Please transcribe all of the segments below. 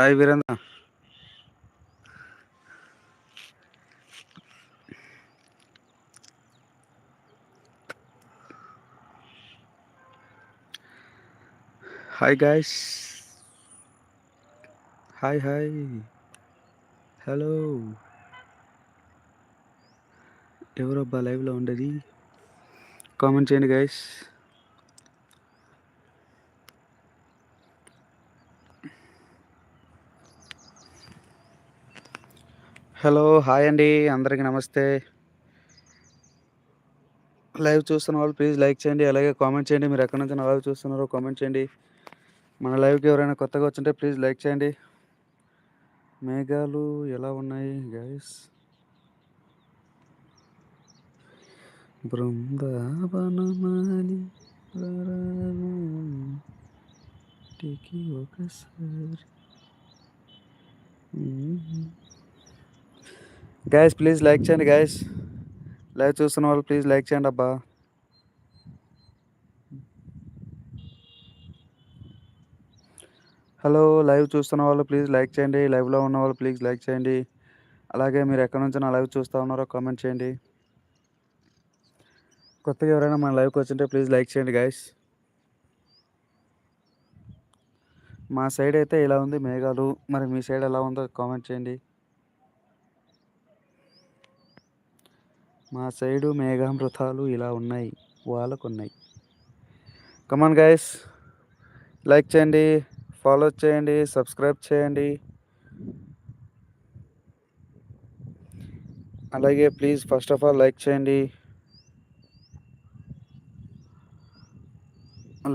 Hi Veerendra. Hi guys hi hi hello ఎవరబ్బా లైవ్లో ఉండేది? కామెంట్ చేయండి గాయస్ హలో హాయ్ అండి. అందరికీ నమస్తే. లైవ్ చూస్తున్న వాళ్ళు ప్లీజ్ లైక్ చేయండి అలాగే కామెంట్ చేయండి. మీరు ఎక్కడి నుంచి లైవ్ చూస్తున్నారో కామెంట్ చేయండి. మన లైవ్కి ఎవరైనా కొత్తగా వచ్చింటే ప్లీజ్ లైక్ చేయండి. మేఘాలు ఎలా ఉన్నాయి గైస్ బృందావనమాలి ఒకసారి. గైస్ ప్లీజ్ లైక్ చేయండి గ్యాస్ లైవ్ చూస్తున్న వాళ్ళు ప్లీజ్ లైక్ చేయండి అబ్బా. హలో లైవ్ చూస్తున్న వాళ్ళు ప్లీజ్ లైక్ చేయండి. లైవ్లో ఉన్న వాళ్ళు ప్లీజ్ లైక్ చేయండి. అలాగే మీరు ఎక్కడి నుంచి నా లైవ్ చూస్తూ ఉన్నారో కామెంట్ చేయండి. కొత్తగా ఎవరైనా మన లైవ్కి వచ్చింటే ప్లీజ్ లైక్ చేయండి గాయస్ మా సైడ్ అయితే ఇలా ఉంది మేఘాలు. మరి మీ సైడ్ ఎలా ఉందో కామెంట్ చేయండి. మా సైడు మేఘామృతాలు ఇలా ఉన్నాయి వాళ్ళకు ఉన్నాయి కమాన్ గైస్ లైక్ చేయండి ఫాలో చేయండి సబ్స్క్రైబ్ చేయండి. అలాగే please first of all like చేయండి.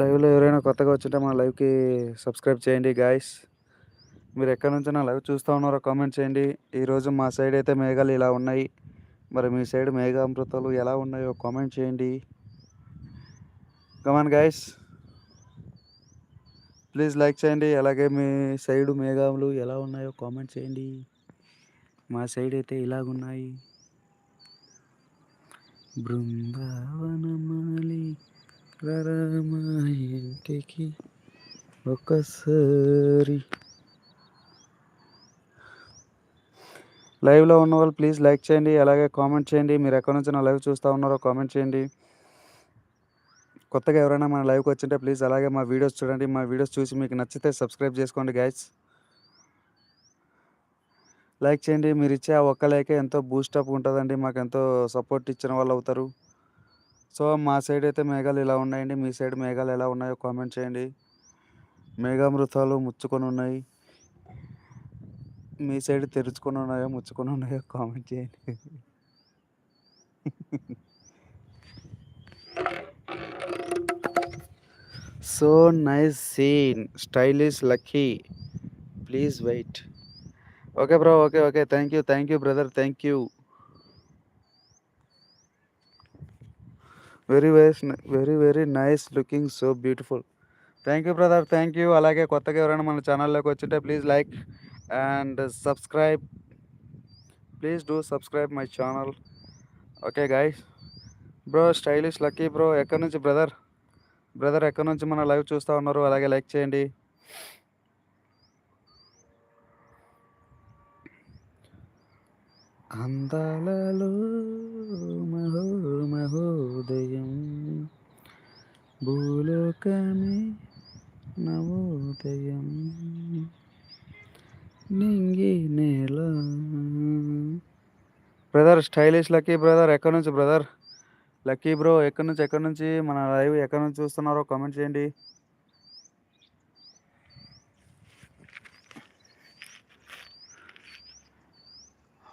లైవ్లో ఎవరైనా కొత్తగా వచ్చింటే మా లైవ్కి సబ్స్క్రైబ్ చేయండి గాయస్ మీరు ఎక్కడి నుంచి నా లైవ్ చూస్తూ ఉన్నారో కామెంట్ చేయండి. ఈరోజు మా సైడ్ అయితే మేఘాలు ఇలా ఉన్నాయి. మరి మీ సైడ్ మేఘామృతాలు ఎలా ఉన్నాయో కామెంట్ చేయండి. కమాన్ గైస్ ప్లీజ్ లైక్ చేయండి. అలాగే మీ సైడ్ మేఘాలు ఎలా ఉన్నాయో కామెంట్ చేయండి. మా సైడ్ అయితే ఇలాగున్నాయి. బృందావనమాలి రరమా ఒకసారి లైవ్లో ఉన్న వాళ్ళు ప్లీజ్ లైక్ చేయండి అలాగే కామెంట్ చేయండి. మీరు ఎక్కడి నుంచి నా లైవ్ చూస్తూ ఉన్నారో కామెంట్ చేయండి. కొత్తగా ఎవరైనా మన లైవ్కి వచ్చింటే ప్లీజ్ అలాగే మా వీడియోస్ చూడండి. మా వీడియోస్ చూసి మీకు నచ్చితే సబ్స్క్రైబ్ చేసుకోండి గైస్ లైక్ చేయండి. మీరు ఇచ్చే ఆ ఒక్క లైకే ఎంతో బూస్టప్ ఉంటుందండి. మాకు ఎంతో సపోర్ట్ ఇచ్చిన వాళ్ళు అవుతారు. సో మా సైడ్ అయితే మేఘాలు ఇలా ఉన్నాయండి. మీ సైడ్ మేఘాలు ఎలా ఉన్నాయో కామెంట్ చేయండి. మేఘామృతాలు ముచ్చుకొని ఉన్నాయి. మీ సైడ్ తెరుచుకొని ఉన్నాయో ముచ్చుకొని ఉన్నాయో? కామెంట్ చేయండి. So nice scene. Stylish lucky. Please wait. Okay bro okay okay. Thank you thank you brother thank you. Very very very very nice looking so beautiful. Thank you brother thank you. అలాగే కొత్తగా ఎవరైనా మన ఛానల్లోకి వచ్చింటే please like and subscribe please do subscribe my channel okay guys bro stylish lucky bro ఎక్కడి నుంచి brother brother ఎక్కడి నుంచి మన లైవ్ చూస్తూ ఉన్నారు? అలాగే లైక్ చేయండి. అందాలలో మహో మహోదయం భూలోకమే నవోదయం. నింగి నేల. బ్రదర్ స్టైలిష్ లక్కీ బ్రదర్ ఎక్కడి నుంచి బ్రదర్? లక్కీ బ్రో ఎక్కడి నుంచి ఎక్కడి నుంచి? మన లైవ్ ఎక్కడి నుంచి చూస్తున్నారో కామెంట్ చేయండి.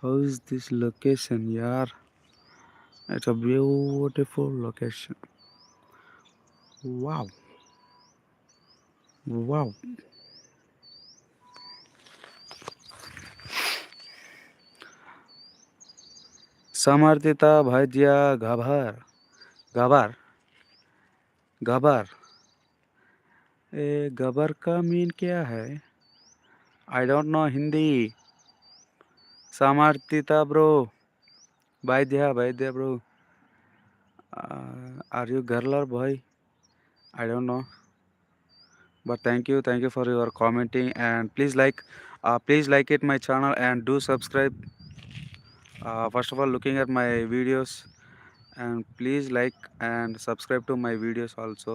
హౌస్ దిస్ లొకేషన్ యార్ it's a beautiful location wow wow Samarthita भज्य घबर घबर घबर ए गबर का मीन क्या है? I don't know Hindi. Samarthita bro. Vaidya Vaidya bro. Are you girl or boy I don't know but thank you thank you for your commenting and please like please like it my channel and do subscribe first of all looking at my videos and please like and subscribe to my videos also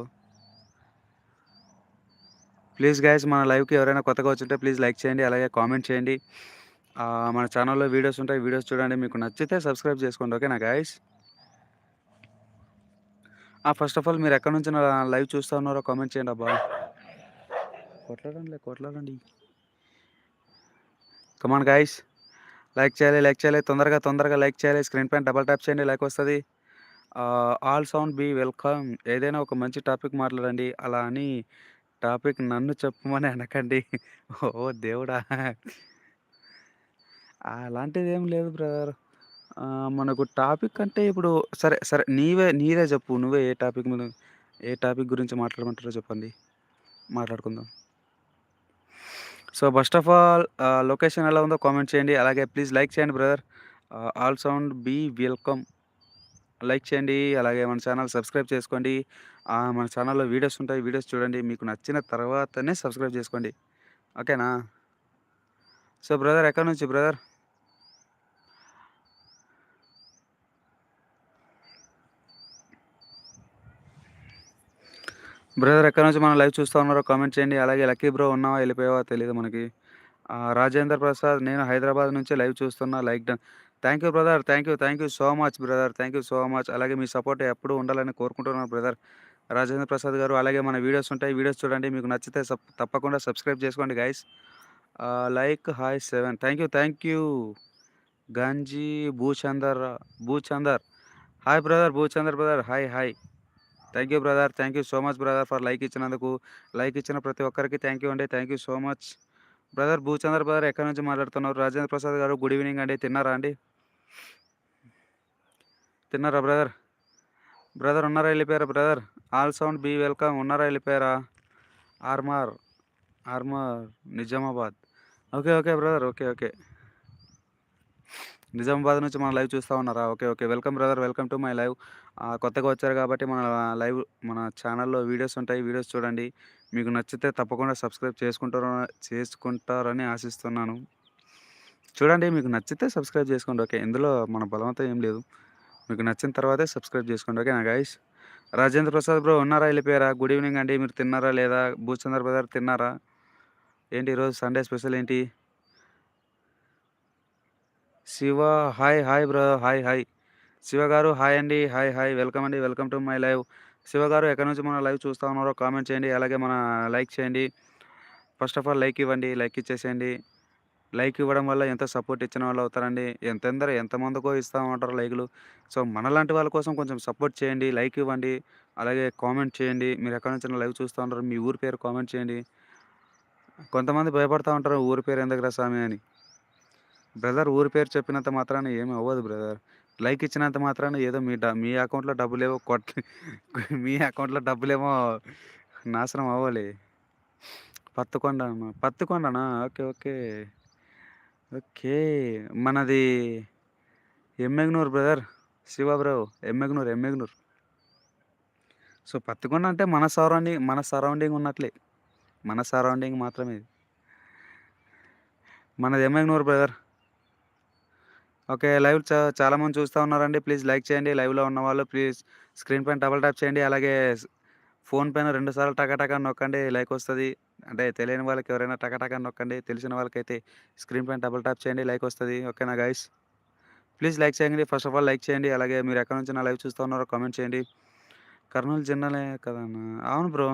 please guys మన లైవ్కి ఎవరైనా కొత్తగా వచ్చింటే please like చేయండి అలాగే comment చేయండి. Uh, మన ఛానల్లో వీడియోస్ ఉంటాయి వీడియోస్ చూడండి మీకు నచ్చితే సబ్స్క్రైబ్ చేసుకోండి ఓకేనా గైస్ ఫస్ట్ ఆఫ్ ఆల్ మీరు ఎక్కడి నుంచి నా లైవ్ చూస్తూ ఉన్నారో కామెంట్ చేయండి అబ్బా. కొట్లాడండి కొట్లాడండి. కమాన్ గైస్ లైక్ చేయాలి లైక్ చేయాలి తొందరగా తొందరగా లైక్ చేయాలి స్క్రీన్ పైన డబల్ ట్యాప్ చేయండి లైక్ వస్తుంది. All sound be welcome. ఏదైనా ఒక మంచి టాపిక్ మాట్లాడండి అలా అని టాపిక్ నన్ను చెప్పమని అనకండి. ఓ దేవుడా. అలాంటిది ఏం లేదు బ్రదర్. మనకు టాపిక్ అంటే ఇప్పుడు సరే సరే నీవే నీదే చెప్పు. నువ్వే ఏ టాపిక్ మీద ఏ టాపిక్ గురించి మాట్లాడమంటారో చెప్పండి. మాట్లాడుకుందాం. So first of all location ఎలా ఉందో కామెంట్ చేయండి. అలాగే ప్లీజ్ లైక్ చేయండి brother all sound be welcome like చేయండి అలాగే మన ఛానల్ సబ్స్క్రైబ్ చేసుకోండి. Uh, మన ఛానల్లో వీడియోస్ ఉంటాయి వీడియోస్ చూడండి. మీకు నచ్చిన తర్వాతనే సబ్స్క్రైబ్ చేసుకోండి. ఓకేనా సో బ్రదర్ ఎక్కడి నుంచి బ్రదర్ బ్రదర్ ఎక్కడి నుంచి మనం లైవ్ చూస్తూ ఉన్నారో కామెంట్ చేయండి. అలాగే లక్కీ బ్రో ఉన్నావా వెళ్ళిపోయావా తెలియదు మనకి. రాజేంద్ర ప్రసాద్ నేను హైదరాబాద్ నుంచి లైవ్ చూస్తున్నా like done. Thank you brother thank you thank you so much brother thank you so much అలాగే మీ సపోర్ట్ ఎప్పుడూ ఉండాలని కోరుకుంటున్నాను బ్రదర్ రాజేంద్ర ప్రసాద్ గారు అలాగే మన వీడియోస్ ఉంటాయి. వీడియోస్ చూడండి. మీకు నచ్చితే తప్పకుండా సబ్స్క్రైబ్ చేసుకోండి guys like hi seven thank you thank you Ganji Bhuchander Bhuchander. Hi brother Bhuchander brother hi hi thank you brother thank you so much brother for like ఇచ్చినందుకు. లైక్ ఇచ్చిన ప్రతి ఒక్కరికి థ్యాంక్ యూ అండి. Thank you so much brother Bhuchandra brother ఎక్కడి నుంచి మాట్లాడుతున్నారు? రాజేంద్ర ప్రసాద్ గారు good evening అండి. తిన్నారా అండి? తిన్నారా బ్రదర్ బ్రదర్ ఉన్నారా వెళ్ళిపోయారా brother all sound be welcome ఉన్నారా వెళ్ళిపోయారా? Armoor Armoor Nizamabad okay okay brother okay okay Nizamabad నుంచి మన లైవ్ చూస్తూ ఉన్నారా? Okay okay. Welcome brother welcome to my live. కొత్తగా వచ్చారు కాబట్టి మన లైవ్ మన ఛానల్లో వీడియోస్ ఉంటాయి. వీడియోస్ చూడండి. మీకు నచ్చితే తప్పకుండా సబ్స్క్రైబ్ చేసుకుంటారు చేసుకుంటారని ఆశిస్తున్నాను. చూడండి మీకు నచ్చితే సబ్స్క్రైబ్ చేసుకోండి. ఓకే ఇందులో మన బలవంతం ఏం లేదు. మీకు నచ్చిన తర్వాతే సబ్స్క్రైబ్ చేసుకోండి. ఓకేనా గైస్ రాజేంద్ర ప్రసాద్ బ్రో ఉన్నారా? వెళ్ళిపోయారా? గుడ్ ఈవినింగ్ అండి. మీరు తిన్నారా లేదా? భూచంద్ర బ్రదర్ తిన్నారా? ఏంటి ఈరోజు సండే స్పెషల్ ఏంటి? Shiva hi hi bro hi hi. Shiva గారు హాయ్ అండి హాయ్ హాయ్. వెల్కమ్ అండి welcome to my live. Shiva గారు ఎక్కడి నుంచి మన లైవ్ చూస్తూ ఉన్నారో కామెంట్ చేయండి అలాగే మన లైక్ చేయండి. ఫస్ట్ ఆఫ్ ఆల్ లైక్ ఇవ్వండి లైక్ ఇచ్చేసేయండి. లైక్ ఇవ్వడం వల్ల ఎంత సపోర్ట్ ఇచ్చిన వాళ్ళు అవుతారండి ఎంతెందరో ఎంతమందికో ఇస్తూ ఉంటారు లైక్లు. సో మనలాంటి వాళ్ళ కోసం కొంచెం సపోర్ట్ చేయండి లైక్ ఇవ్వండి అలాగే కామెంట్ చేయండి. మీరు ఎక్కడి నుంచి లైవ్ చూస్తూ ఉంటారు మీ ఊరి పేరు కామెంట్ చేయండి. కొంతమంది భయపడతా ఉంటారు ఊరి పేరు ఎందుకు స్వామి అని. బ్రదర్ ఊరి పేరు చెప్పినంత మాత్రాన ఏమి అవ్వదు బ్రదర్. లైక్ ఇచ్చినంత మాత్రాన ఏదో మీ డ మీ అకౌంట్లో డబ్బులేమో కొట్ మీ అకౌంట్లో డబ్బులేమో నాశనం అవ్వాలి. పత్తికొండ అన్న. Okay okay. ఓకే. మనది Emmiganur brother Shiva bro Emmiganur Emmiganur. So Pattikonda అంటే మన సరౌండింగ్ మన సరౌండింగ్ ఉన్నట్లే. మన సరౌండింగ్ మాత్రమే. ఇది. మనది ఎమ్మెగ్నూర్ బ్రదర్. ఓకే లైవ్ చా చాలామంది చూస్తూ ఉన్నారండి. ప్లీజ్ లైక్ చేయండి. లైవ్లో ఉన్న వాళ్ళు ప్లీజ్ స్క్రీన్ పైన డబల్ ట్యాప్ చేయండి. అలాగే ఫోన్ పైన రెండు సార్లు టకాటకా నొక్కండి. లైక్ వస్తుంది. అంటే తెలియని వాళ్ళకి ఎవరైనా టకాటకా నొక్కండి. తెలిసిన వాళ్ళకైతే స్క్రీన్ పైన డబల్ ట్యాప్ చేయండి. లైక్ వస్తుంది. ఓకేనా గైస్? ప్లీజ్ లైక్ చేయండి. ఫస్ట్ ఆఫ్ ఆల్ లైక్ చేయండి. అలాగే మీరు ఎక్కడి నుంచి నా లైవ్ చూస్తూ ఉన్నారో కామెంట్ చేయండి. కర్నూలు జిల్లాలే కదన్నా? అవును బ్రో.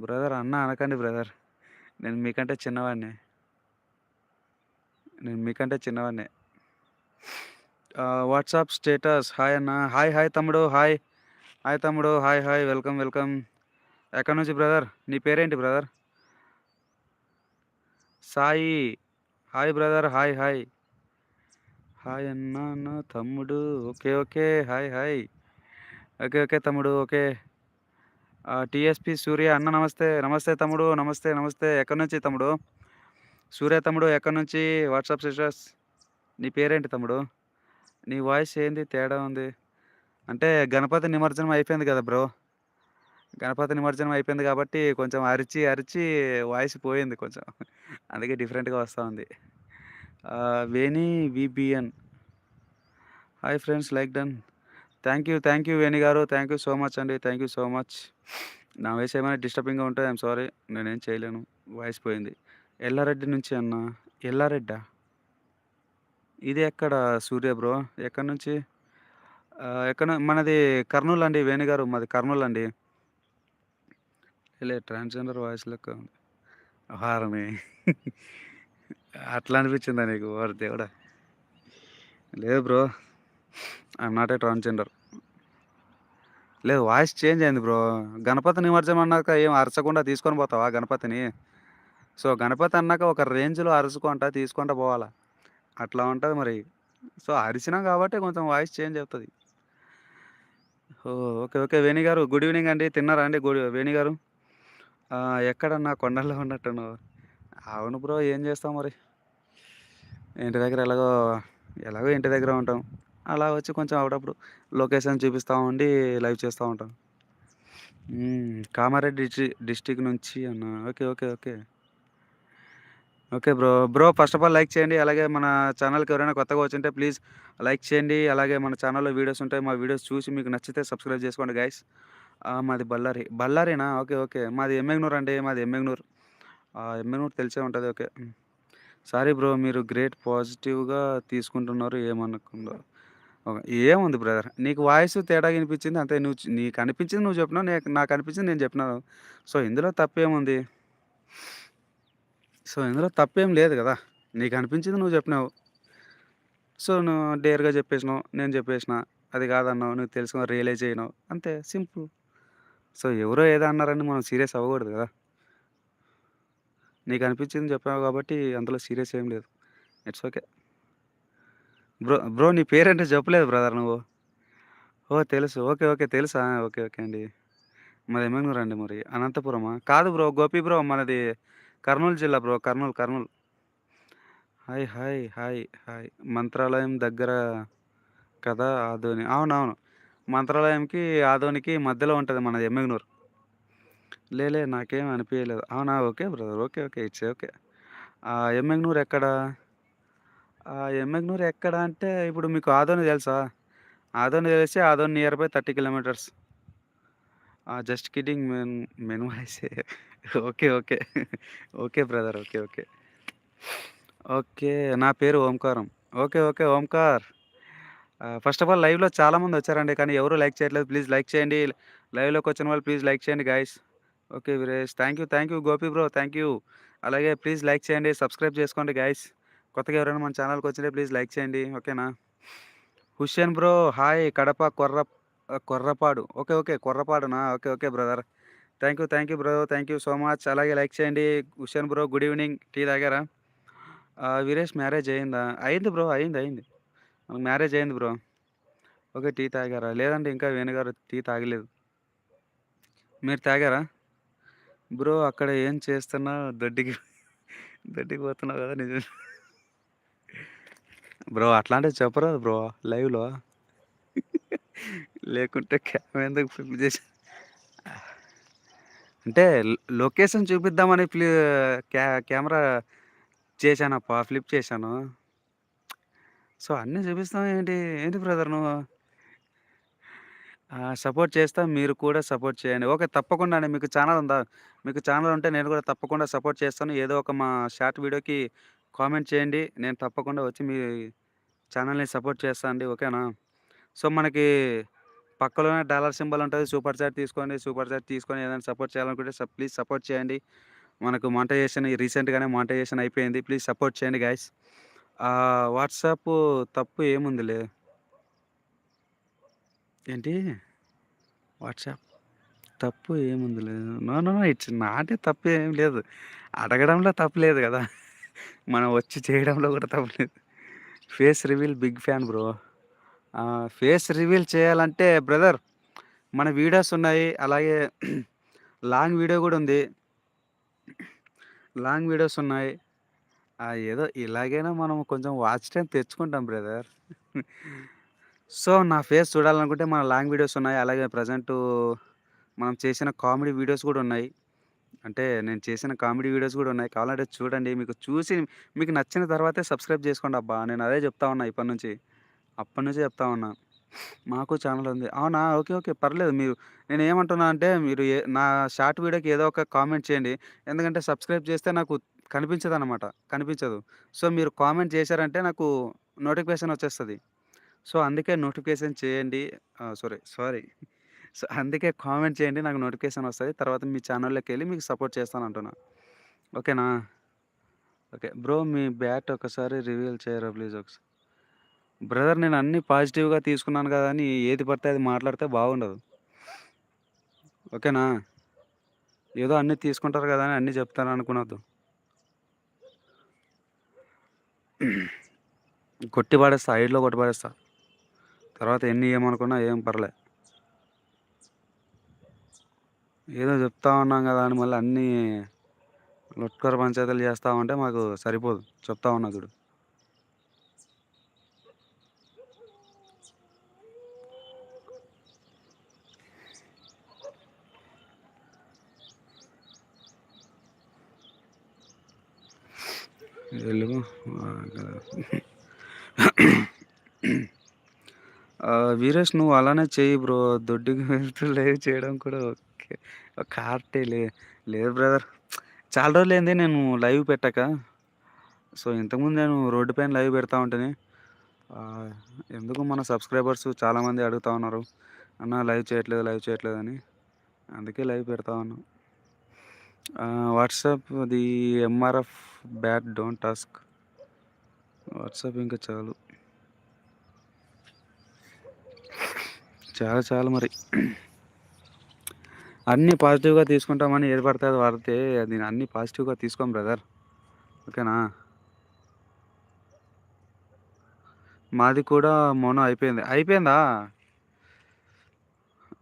బ్రదర్ అన్న అనకండి బ్రదర్. నేను మీకంటే చిన్నవాడిని. నేను మీకంటే చిన్నవాడిని వాట్సాప్ స్టేటస్ హాయ్ అన్న హాయ్ హాయ్ తమ్ముడు హాయ్ హాయ్ తమ్ముడు హాయ్ హాయ్ వెల్కమ్ వెల్కమ్ ఎక్కడి నుంచి బ్రదర్ నీ పేరేంటి brother Sai hi brother hi hi hi అన్న అన్న తమ్ముడు. Okay. Okay. Hi. Hi. Okay. Okay. తమ్ముడు. ఓకే. టీఎస్పి సూర్య అన్న నమస్తే. నమస్తే తమ్ముడు. నమస్తే. నమస్తే. ఎక్కడి నుంచి తమ్ముడు? సూర్య తమ్ముడు ఎక్కడి నుంచి? WhatsApp status. నీ పేరేంటి తమ్ముడు? నీ వాయిస్ ఏంది తేడా ఉంది? అంటే గణపతి నిమజ్జనం అయిపోయింది కదా బ్రో! గణపతి నిమజ్జనం అయిపోయింది కాబట్టి కొంచెం అరిచి, అరిచి వాయిస్ పోయింది కొంచెం. అందుకే డిఫరెంట్‌గా వస్తూ ఉంది. ఆహ్, Veni hi friends like done. Thank you. Thank you Veni గారు. థ్యాంక్ యూ సో మచ్ అండి. Thank you so much. నా వయసు ఏమైనా డిస్టర్బింగ్‌గా ఉంటే ఐఎమ్ సారీ. నేనేం చేయలేను. వాయిస్ పోయింది. ఎల్లారెడ్డి నుంచి అన్న. ఎల్లారెడ్డా? ఇది ఎక్కడ సూర్య బ్రో? ఎక్కడి నుంచి? ఎక్కడ మనది కర్నూలు అండి వేణుగారు మాది కర్నూలు అండి. లే ట్రాన్స్‌జెండర్ వాయిస్ లెక్క ఉంది. హారమే అట్లా అనిపించిందా నీకు? ఓరి దేవుడా! లేదు bro. I'm not a transgender. లేదు వాయిస్ చేంజ్ అయింది బ్రో. గణపతి నిమజ్జనం అన్నాక ఏం అరచకుండా తీసుకొని పోతావా గణపతిని? సో, గణపతి అన్నాక ఒక రేంజ్‌లో అరుచుకుంటా తీసుకుంటా పోవాలా. అట్లా ఉంటుంది మరి. సో, అరిచినాం కాబట్టి కొంచెం వాయిస్ చేంజ్ అవుతుంది ఓకే. ఓకే. వేణి గారు గుడ్ ఈవెనింగ్ అండి. తిన్నారా అండి గుడ్ వేణి గారు? ఎక్కడన్నా కొండల్లో ఉన్నట్టున్నావు. అవును బ్రో. ఏం చేస్తాం మరి? ఇంటి దగ్గర ఎలాగో ఎలాగో ఇంటి దగ్గర ఉంటాం. అలా వచ్చి కొంచెం అప్పుడప్పుడు లొకేషన్ చూపిస్తా ఉండి లైవ్ చేస్తూ ఉంటాం. కామారెడ్డి డిస్టి డిస్ట్రిక్ట్ నుంచి అన్న. Okay. Okay. Okay. Okay bro. Bro first of all like చేయండి. అలాగే మన ఛానల్కి ఎవరైనా కొత్తగా వచ్చింటే ప్లీజ్ లైక్ చేయండి. అలాగే మన ఛానల్లో వీడియోస్ ఉంటాయి. మా వీడియోస్ చూసి మీకు నచ్చితే సబ్స్క్రైబ్ చేసుకోండి గైస్. మాది బళ్ళారి. బళ్ళారీనా? ఓకే. ఓకే. మాది ఎమ్మెగ్నూర్ అండి. మాది ఎమ్మెగ్నూర్ ఎమ్మెగ్నూర్ తెలిసే ఉంటుంది ఓకే. సారీ బ్రో మీరు గ్రేట్ పాజిటివ్‌గా తీసుకుంటున్నారు ఏమనకుండా. ఓకే. ఏముంది బ్రదర్. నీకు వాయిస్ తేడాగా వినిపించింది అంతే. నువ్వు నీకు అనిపించింది నువ్వు చెప్పినావు. నాకు అనిపించింది నేను చెప్పినాను. సో, ఇందులో తప్పేముంది? సో, ఇందులో తప్పేం లేదు కదా నీకు అనిపించింది నువ్వు చెప్పినావు. సో, నువ్వు డేర్‌గా చెప్పేసినావు. నేను చెప్పేసిన. అది కాదన్నావు. నువ్వు తెలుసుకో రియలైజ్ అయినావు. అంతే సింపుల్. సో, ఎవరో ఏదో అన్నారని మనం సీరియస్ అవ్వకూడదు కదా నీకు అనిపించింది చెప్పావు కాబట్టి అందులో సీరియస్ ఏం లేదు. It's okay. బ్రో బ్రో నీ పేరేంటో చెప్పలేదు బ్రదర్ నువ్వు. ఓ తెలుసు. ఓకే. ఓకే. తెలుసా? ఓకే. ఓకే అండి. మాది ఎమ్మెగనూర్ అండి మరి. అనంతపురమా? కాదు బ్రో. గోపి బ్రో మనది కర్నూలు జిల్లా bro. Kurnool Kurnool hi. Hi. Hi. Hi. Mantralayam దగ్గర కదా ఆదోని. అవునవును. మంత్రాలయంకి, ఆదోనికి మధ్యలో ఉంటుంది మన ఎమ్మెగ్నూరు లేలే నాకేం అనిపించలేదు అవునా? Okay brother. Okay. Okay. It's okay. ఆహ్, ఎక్కడ? ఆహ్, ఎక్కడ అంటే ఇప్పుడు మీకు ఆదోని తెలుసా? ఆదోని తెలిస్తే Adoni nearby 30 kilometres. Just kidding man menu వాయిసే. Okay. Okay. Okay brother. Okay. Okay. Okay. నా పేరు Omkaram. Okay. Okay. Omkar. First of all లైవ్‌లో చాలామంది వచ్చారండి. కానీ ఎవరు లైక్ చేయట్లేదు. ప్లీజ్ లైక్ చేయండి. లైవ్‌లోకి వచ్చిన వాళ్ళు ప్లీజ్ లైక్ చేయండి guys. Okay. Veeresh thank you. Thank you Gopi bro. Thank you. అలాగే ప్లీజ్ లైక్ చేయండి. సబ్స్క్రైబ్ చేసుకోండి గైస్. కొత్తగా ఎవరైనా మన ఛానల్కి వచ్చింటే ప్లీజ్ లైక్ చేయండి. ఓకేనా? హుషేన్ బ్రో హాయ్ కడప కొర్ర Korrapadu. Okay. Okay. కొర్రపాడునా? Okay. Okay brother. Thank you. Thank you bro. Thank you so much. అలాగే లైక్ చేయండి. హుషన్ బ్రో గుడ్ ఈవెనింగ్. టీ తాగారా? వీరేష్ మ్యారేజ్ అయిందా? అయింది బ్రో. అయింది. అయింది. మనకు మ్యారేజ్ అయింది బ్రో. ఓకే. టీ తాగారా? లేదంటే ఇంకా వేణుగారు టీ తాగలేదు. మీరు తాగారా? బ్రో అక్కడ ఏం చేస్తున్నావు? దొడ్డికి దొడ్డికి పోతున్నావు కదా! నిజం బ్రో అట్లాంటివి చెప్పరాదు బ్రో లైవ్‌లో. లేకుంటే క్యామ్ ఎందుకు ఫిల్ చేసి అంటే లొకేషన్ చూపిద్దామని ఫ్లి క్యా కెమెరా చేశానప్పా. ఫ్లిప్ చేశాను. సో, అన్నీ చూపిస్తాం ఏంటి? ఏంటి బ్రదర్ నువ్వు? సపోర్ట్ చేస్తా. మీరు కూడా సపోర్ట్ చేయండి. ఓకే. తప్పకుండా అండి. మీకు ఛానల్ ఉందా? మీకు ఛానల్ ఉంటే నేను కూడా తప్పకుండా సపోర్ట్ చేస్తాను. ఏదో ఒక మా షార్ట్ వీడియోకి కామెంట్ చేయండి. నేను తప్పకుండా వచ్చి మీ ఛానల్ని సపోర్ట్ చేస్తాను అండి. ఓకేనా? సో, మనకి పక్కలోనే డాలర్ సింబల్ ఉంటుంది సూపర్ చాట్ తీసుకోండి. సూపర్ చాట్ తీసుకొని ఏదైనా సపోర్ట్ చేయాలనుకుంటే ప్లీజ్ సపోర్ట్ చేయండి. మనకు మానిటైజేషన్ రీసెంట్‌గానే మానిటైజేషన్ అయిపోయింది. ప్లీజ్ సపోర్ట్ చేయండి గాయస్ వాట్సాప్ తప్పు ఏముందిలే. ఏంటి? వాట్సాప్ తప్పు ఏముందిలే. లేదు నో. నో. ఇట్స్ నాటే తప్పు ఏం లేదు. అడగడంలో తప్పు లేదు కదా మనం వచ్చి చేయడంలో కూడా తప్పు లేదు. Face reveal big fan bro. Face reveal చేయాలంటే బ్రదర్ మన వీడియోస్ ఉన్నాయి. అలాగే లాంగ్ వీడియో కూడా ఉంది. లాంగ్ వీడియోస్ ఉన్నాయి. ఏదో ఇలాగైనా మనం కొంచెం వాచ్ టైమ్ తెచ్చుకుంటాం బ్రదర్. సో, నా ఫేస్ చూడాలనుకుంటే మన లాంగ్ వీడియోస్ ఉన్నాయి. అలాగే ప్రెజెంటు మనం చేసిన కామెడీ వీడియోస్ కూడా ఉన్నాయి. అంటే నేను చేసిన కామెడీ వీడియోస్ కూడా ఉన్నాయి. కావాలంటే చూడండి. మీకు చూసి మీకు నచ్చిన తర్వాతే సబ్స్క్రైబ్ చేసుకోండి అబ్బా నేను అదే చెప్తా ఉన్నా అప్పటి నుంచి చెప్తా ఉన్నా. మాకు ఛానల్ ఉంది. అవునా? ఓకే. ఓకే. పర్లేదు మీరు నేను ఏమంటున్నా అంటే మీరు ఏ నా షార్ట్ వీడియోకి ఏదో ఒక కామెంట్ చేయండి. ఎందుకంటే సబ్స్క్రైబ్ చేస్తే నాకు కనిపించదు అనమాట కనిపించదు. సో, మీరు కామెంట్ చేశారంటే నాకు నోటిఫికేషన్ వచ్చేస్తుంది సో, అందుకే నోటిఫికేషన్ చేయండి. Sorry, sorry. సో, అందుకే కామెంట్ చేయండి. నాకు నోటిఫికేషన్ వస్తుంది తర్వాత మీ ఛానల్లోకి వెళ్ళి మీకు సపోర్ట్ చేస్తాను అంటున్నా ఓకేనా? ఓకే. బ్రో మీ బ్యాట్ ఒకసారి రివీల్ చేయరా ప్లీజ్ ఒకసారి. బ్రదర్ నేను అన్నీ పాజిటివ్‌గా తీసుకున్నాను కదా అని ఏది పడితే అది మాట్లాడితే బాగుండదు. ఓకేనా? ఏదో అన్నీ తీసుకుంటారు కదా అని అన్నీ చెప్తారనుకునొద్దు. కొట్టి పడేస్తా. హైడ్‌లో కొట్టి పడేస్తా. తర్వాత ఎన్ని ఏమనుకున్నా ఏం పర్లే. ఏదో చెప్తా ఉన్నాం కదా అని మళ్ళీ అన్నీ లొట్కర పంచాయతీలు చేస్తా ఉంటే మాకు సరిపోదు. చెప్తా ఉన్నా చూడు. ఎలుగు వీరేష్ నువ్వు అలానే చెయ్యి బ్రో. దొడ్డికి వెళ్తూ లైవ్ చేయడం కూడా ఓకే. ఒక ఆర్టే లే లేదు బ్రదర్. చాలా రోజులైంది నేను లైవ్ పెట్టక. సో, ఇంతకుముందు నేను రోడ్డు పైన లైవ్ పెడతా ఉంటాను ఎందుకు మన సబ్స్క్రైబర్స్ చాలామంది అడుగుతా ఉన్నారు. అన్న లైవ్ చేయట్లేదు, లైవ్ చేయట్లేదు అని. అందుకే లైవ్ పెడతా ఉన్నా. వాట్సాప్ అది MRF bat don't task WhatsApp ఇంకా చాలు. చాలా చాలు మరి. అన్నీ పాజిటివ్‌గా తీసుకుంటామని ఏర్పడుతుంది అది వాడితే అది అన్నీ పాజిటివ్‌గా తీసుకోం బ్రదర్. ఓకేనా? మాది కూడా మోనో అయిపోయింది. అయిపోయిందా?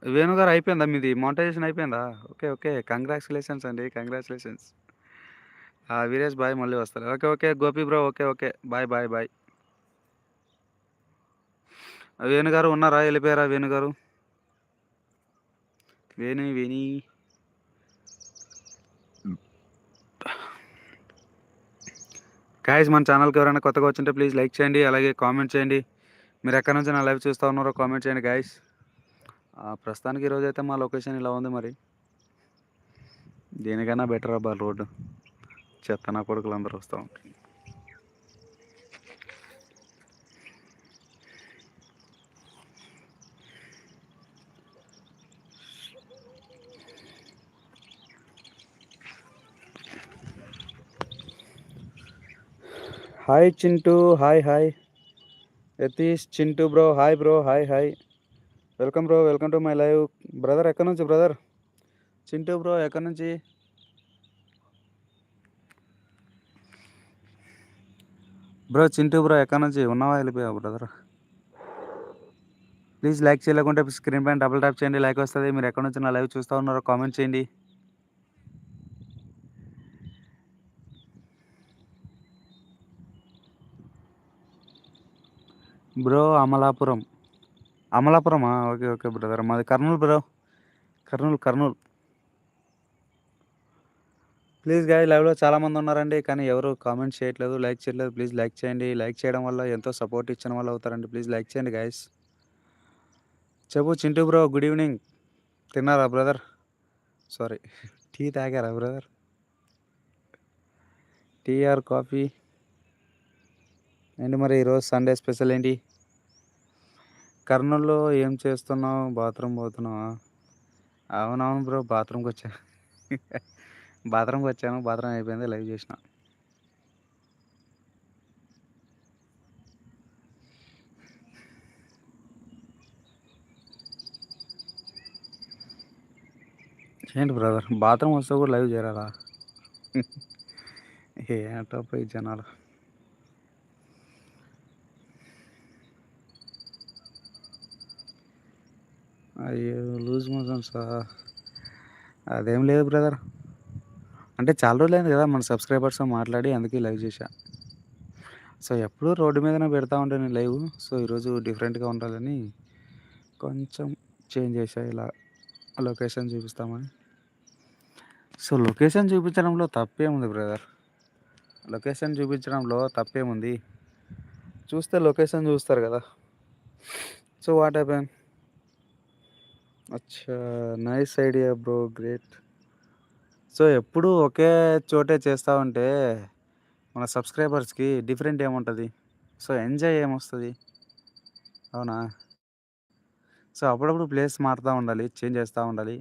వేణు గారు అయిపోయిందా మీది? మానిటైజేషన్ అయిపోయిందా? ఓకే. ఓకే. కంగ్రాచులేషన్స్ అండి. కంగ్రాచులేషన్స్ వీరేష్ బాయ్ మళ్ళీ వస్తారు. Okay. Okay. Gopi bro okay. Okay. Bye. Bye. Bye. Venu గారు ఉన్నారా? వెళ్ళిపోయారా వేణు గారు? వేణి వేణి. గాయస్ మన ఛానల్కి ఎవరైనా కొత్తగా వచ్చింటే ప్లీజ్ లైక్ చేయండి. అలాగే కామెంట్ చేయండి. మీరు ఎక్కడి నుంచి నా లైవ్ చూస్తూ ఉన్నారో కామెంట్ చేయండి గాయస్ ప్రస్తుతానికి ఈరోజు అయితే మా లొకేషన్ ఇలా ఉంది మరి. దేనికైనా బెటర్ అబ్బా రోడ్డు. చెత్త నా కొడుకులందరూ వస్తా ఉంటారు. Hi Chintu. Hi. Hi. Yatish, Chintu bro. Hi bro. Hi. Hi. Welcome bro. Welcome to my live. Brother ఎక్కడి నుంచి బ్రదర్? చింటూ బ్రో ఎక్కడి నుంచి? బ్రో చింటూ బ్రో ఎక్కడి నుంచి? ఉన్నావా? ఎళ్ళిపోయావా బ్రదర్? ప్లీజ్ లైక్ చేయలేకుంటే స్క్రీన్ పైన డబుల్ ట్యాప్ చేయండి. లైక్ వస్తది. మీరు ఎక్కడి నుంచి నా లైవ్ చూస్తా ఉన్నారో కామెంట్ చేయండి. బ్రో అమలాపురం. అమలాపురమా? ఓకే. Okay brother. మాది Kurnool bro. Kurnool Kurnool. Please guys లైవ్‌లో చాలామంది ఉన్నారండి. కానీ ఎవరు కామెంట్ చేయట్లేదు, లైక్ చేయట్లేదు. ప్లీజ్ లైక్ చేయండి. లైక్ చేయడం వల్ల ఎంతో సపోర్ట్ ఇచ్చిన వాళ్ళు అవుతారండి. ప్లీజ్ లైక్ చేయండి గాయస్ చెప్పు చింటూ బ్రో గుడ్ ఈవినింగ్. తిన్నారా బ్రదర్? సారీ. టీ తాగారా బ్రదర్? Tea or coffee? ఏంటి మరి ఈరోజు సండే స్పెషల్ ఏంటి? కర్నూల్‌లో ఏం చేస్తున్నావు? బాత్రూమ్ పోతున్నావా? అవునవును బ్రో. బాత్రూమ్కి వచ్చాను బాత్రూమ్కి వచ్చాను బాత్రూమ్ అయిపోయింది. లైవ్ చేసిన. ఏంటి బ్రదర్? బాత్రూమ్ వస్తే కూడా లైవ్ చేయరాదా? ఏంటోప్పా పోయి జనాలు. అయ్యో! లూజ్ మోషన్సా? అదేం లేదు బ్రదర్. అంటే చాలా రోజులైంది కదా మన సబ్‌స్క్రైబర్స్‌తో మాట్లాడి అందుకే లైవ్ చేశా సో, ఎప్పుడూ రోడ్డు మీదనే పెడతా ఉంటాను నేను లైవ్. సో, ఈరోజు డిఫరెంట్‌గా ఉండాలని కొంచెం చేంజ్ చేశా ఇలా లొకేషన్ చూపిస్తామని. సో, లొకేషన్ చూపించడంలో తప్పేముంది బ్రదర్? లొకేషన్ చూపించడంలో తప్పేముంది? చూస్తే లొకేషన్ చూస్తారు కదా సో, వాట్ హ్యాపెన్? అచ్చా! Nice idea bro. Great. So, ఎప్పుడూ ఒకే చోటే చేస్తా ఉంటే మన సబ్‌స్క్రైబర్స్‌కి డిఫరెంట్ ఏముంటుంది సో, ఎంజాయ్ ఏమొస్తుంది అవునా? సో, అప్పుడప్పుడు ప్లేస్ మారుతూ ఉండాలి. చేంజ్ చేస్తూ ఉండాలి.